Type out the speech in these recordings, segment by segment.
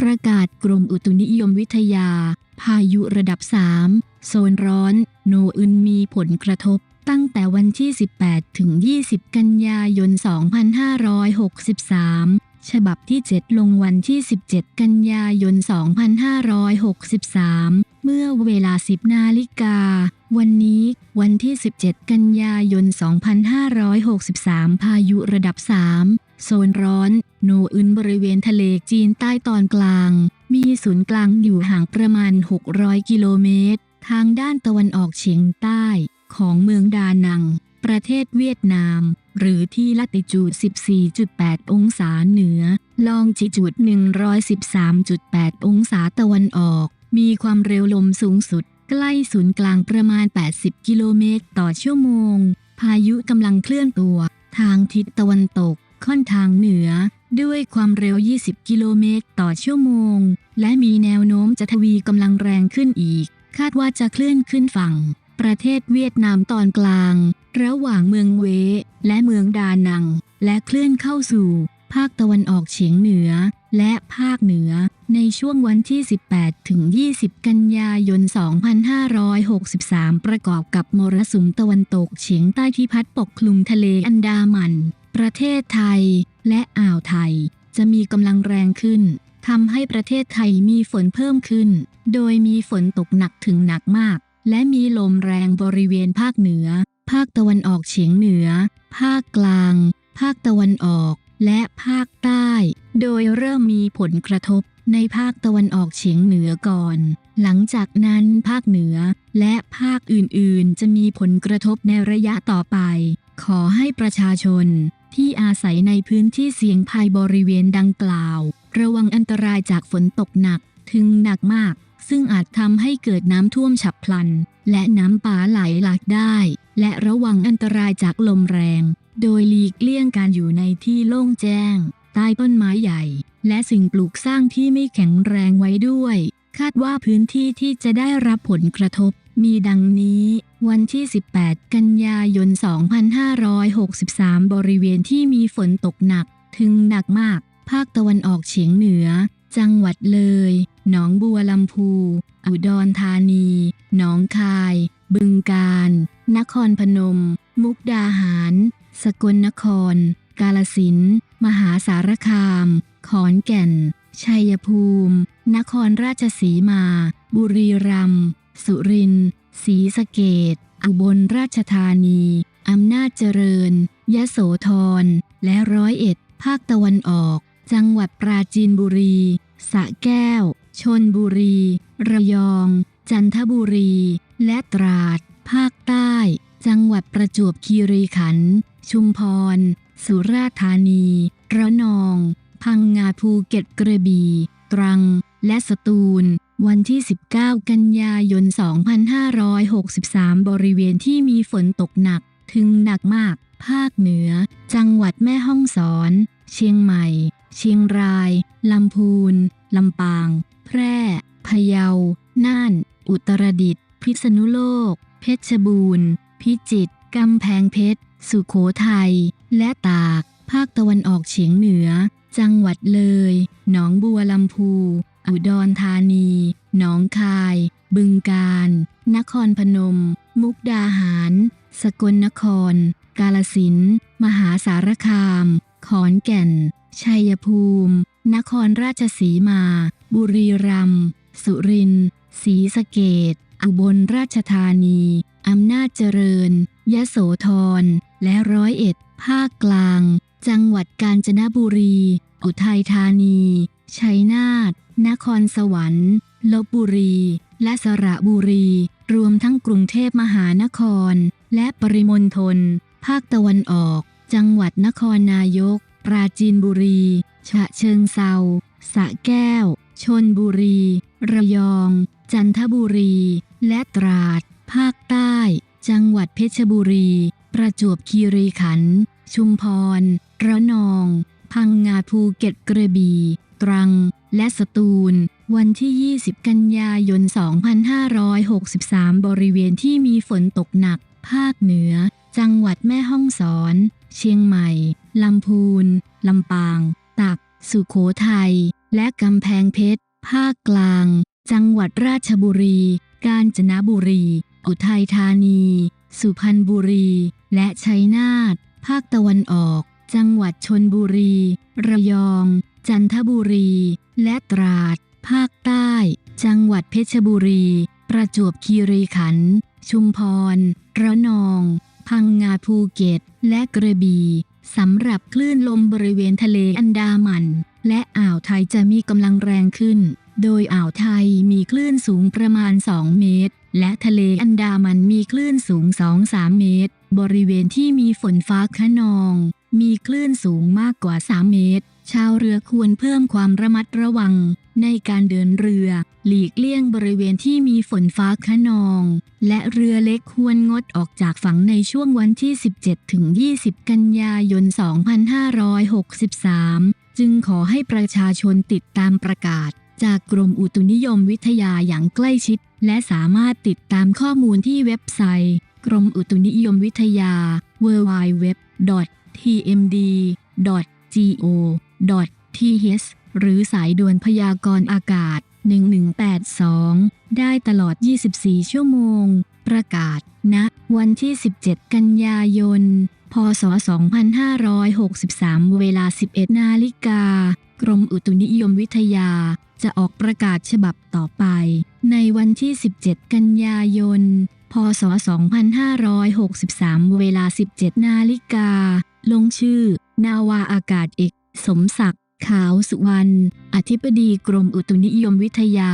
ประกาศกรมอุตุนิยมวิทยา พายุระดับ 3 โซนร้อน โนอึนมีผลกระทบ ตั้งแต่วันที่ 18 ถึง 20 กันยายน 2563 ฉบับที่ 7 ลงวันที่ 17 กันยายน 2563 เมื่อเวลา 10 นาฬิกา วันนี้ วันที่ 17 กันยายน 2563 พายุระดับ 3 โซนร้อน โนอึนบริเวณทะเลจีนใต้ตอนกลาง มีศูนย์กลางอยู่ห่างประมาณ 600 กิโลเมตร ทางด้านตะวันออกเฉียงใต้ ของเมืองดานัง ประเทศเวียดนาม หรือที่ลัติจูด 14.8 องศาเหนือ ลองจิจูด 113.8 องศาตะวันออก มีความเร็วลมสูงสุด ใกล้ศูนย์กลางประมาณ 80 กิโลเมตรต่อชั่วโมง พายุกำลังเคลื่อนตัว ทางทิศตะวันตก ค่อนทางเหนือ ด้วยความเร็ว 20 กิโลเมตรต่อชั่วโมง และมีแนวโน้มจะทวีกำลังแรงขึ้นอีก คาดว่าจะเคลื่อนขึ้นฝั่ง ประเทศเวียดนามตอนกลาง ระหว่างเมืองเว และเมืองดานัง และเคลื่อนเข้าสู่ ภาคตะวันออกเฉียงเหนือ และภาคเหนือ ในช่วงวันที่ 18 ถึง 20 กันยายน 2563 ประกอบกับมรสุมตะวันตกเฉียงใต้ที่พัดปกคลุมทะเลอันดามัน ประเทศไทยและอ่าวไทย จะมีกำลังแรงขึ้นทำให้ประเทศไทยมีฝนเพิ่มขึ้น โดยมีฝนตกหนักถึงหนักมาก และมีลมแรงบริเวณภาคเหนือ ภาคตะวันออกเฉียงเหนือ ภาคกลาง ภาคตะวันออก และภาคใต้ โดยเริ่มมีผลกระทบในภาคตะวันออกเฉียงเหนือก่อน หลังจากนั้นภาคเหนือและภาคอื่นๆ จะมีผลกระทบในระยะต่อไป ขอให้ประชาชน ที่อาศัยในพื้นที่เสี่ยงภัยบริเวณดังกล่าว ระวังอันตรายจากฝนตกหนักถึงหนักมาก ซึ่งอาจทำให้เกิดน้ำท่วมฉับพลัน และน้ำป่าไหลหลากได้ และระวังอันตรายจากลมแรง โดยหลีกเลี่ยงการอยู่ในที่โล่งแจ้ง ใต้ต้นไม้ใหญ่ และสิ่งปลูกสร้างที่ไม่แข็งแรงไว้ด้วย คาดว่าพื้นที่ที่จะได้รับผลกระทบ มีดังนี้ วันที่ 18 กันยายน 2563 บริเวณที่มีฝนตกหนัก ถึงหนักมาก ภาคตะวันออกเฉียงเหนือ จังหวัดเลย หนองบัวลำพู อุดรธานี หนองคาย บึงกาฬ นครพนม มุกดาหาร สกลนคร กาลสิน มหาสารคาม ขอนแก่น ชัยภูมิ นครราชสีมา บุรีรัมย์ สุรินทร์ ศรีสะเกดอุบลราชธานี อำนาจเจริญ ยะโสธร และร้อยเอ็ด ภาคตะวันออก จังหวัดปราจีนบุรี สะแก้ว ชนบุรี ระยอง จันทบุรี และตราด ภาคใต้ จังหวัดประจวบคีรีขันธ์ ชุมพร สุราษฎร์ธานี ระนอง พังงาภูเก็ตกระบี่ ตรัง และสตูล วันที่ 19 กันยายน 2563 บริเวณที่มีฝนตกหนักถึงหนักมาก ภาคเหนือ จังหวัดแม่ฮ่องสอน เชียงใหม่ เชียงราย ลำพูน ลำปาง แพร่ พะเยา น่าน อุตรดิตถ์ พิษณุโลก เพชรบูรณ์ พิจิตร กำแพงเพชร สุโขทัย และตาก ภาคตะวันออกเฉียงเหนือ จังหวัดเลย หนองบัวลำพู อุดรธานี หนองคาย บึงกาฬ นครพนม มุกดาหาร สกลนคร กาลสิน มหาสารคาม ขอนแก่น ชัยภูมิ นครราชสีมา บุรีรัมย์ สุรินทร์ ศรีสะเกดอุบลราชธานี อำนาจเจริญ ยะโสธร และร้อยเอ็ด ภาคกลาง จังหวัดกาญจนบุรี อุทัยธานี ชัยนาท นครสวรรค์ ลบบุรี และสระบุรี รวมทั้งกรุงเทพมหานคร และปริมณฑล ภาคตะวันออก จังหวัดนครนายก ปราจีนบุรี ฉะเชิงเซาสะแก้ว ชนบุรี ระยอง จันทบุรี และตราด ภาคใต้ จังหวัดเพชรบุรี ประจวบคีรีขันธ์ ชุมพร ระนอง พังงาภูเก็ตกระบี่ ตรัง และสตูล วันที่ 20 กันยายน 2563 บริเวณที่มีฝนตกหนัก ภาคเหนือ จังหวัดแม่ฮ่องสอน เชียงใหม่ ลำพูน ลำปางตากสุโขทัย และกำแพงเพชร ภาคกลาง จังหวัดราชบุรี กาญจนบุรี อุทัยธานี สุพรรณบุรี และชัยนาท ภาคตะวันออก จังหวัดชนบุรี ระยอง จันทบุรี และตราด ภาคใต้ จังหวัดเพชรบุรี ประจวบคีรีขันธ์ชุมพร ระนอง พังงาภูเก็ต และกระบี่สำหรับคลื่นลมบริเวณทะเลอันดามัน และอ่าวไทยจะมีกำลังแรงขึ้น โดยอ่าวไทยมีคลื่นสูงประมาณ 2 เมตร และทะเลอันดามันมีคลื่นสูง 2-3 เมตร บริเวณที่มีฝนฟ้าคะนอง มีคลื่นสูงมากกว่า 3 เมตร ชาวเรือควรเพิ่มความระมัดระวัง ในการเดินเรือ หลีกเลี่ยงบริเวณที่มีฝนฟ้าคะนอง และเรือเล็กควรงดออกจากฝั่งในช่วงวันที่ 17 ถึง 20 กันยายน 2563 จึงขอให้ประชาชนติดตามประกาศ จากกรมอุตุนิยมวิทยาอย่างใกล้ชิด และสามารถติดตามข้อมูลที่เว็บไซต์ กรมอุตุนิยมวิทยา w w w tmd.go.th หรือสายด่วนพยากรณ์อากาศ 1182 ได้ตลอด 24 ชั่วโมง ประกาศณวันที่ 17 กันยายน พศ 2563 เวลา 11 นาฬิกา กรมอุตุนิยมวิทยาจะออกประกาศฉบับต่อไป ในวันที่ 17 กันยายน พศ 2563 เวลา 17 นาฬิกา ลงชื่อ นาวาอากาศเอก สมศักดิ์ ขาวสุวรรณ อธิบดีกรมอุตุนิยมวิทยา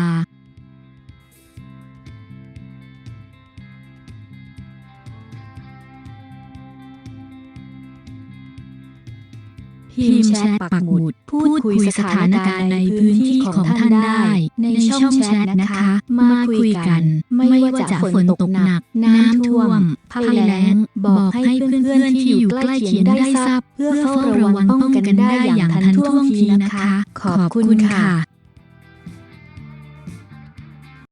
พิมพ์แชทปักหมุด พูดคุยสถานการณ์ในพื้นที่ของท่านได้ ในช่องแชทนะคะ มาคุยกัน ไม่ว่าจะฝนตกหนัก น้ำท่วมภัยแล้ง บอกให้เพื่อนๆที่อยู่ใกล้เคียงได้ทราบ เพื่อเฝ้าระวังป้องกันได้อย่างทันท่วงทีนะคะ ขอบคุณค่ะ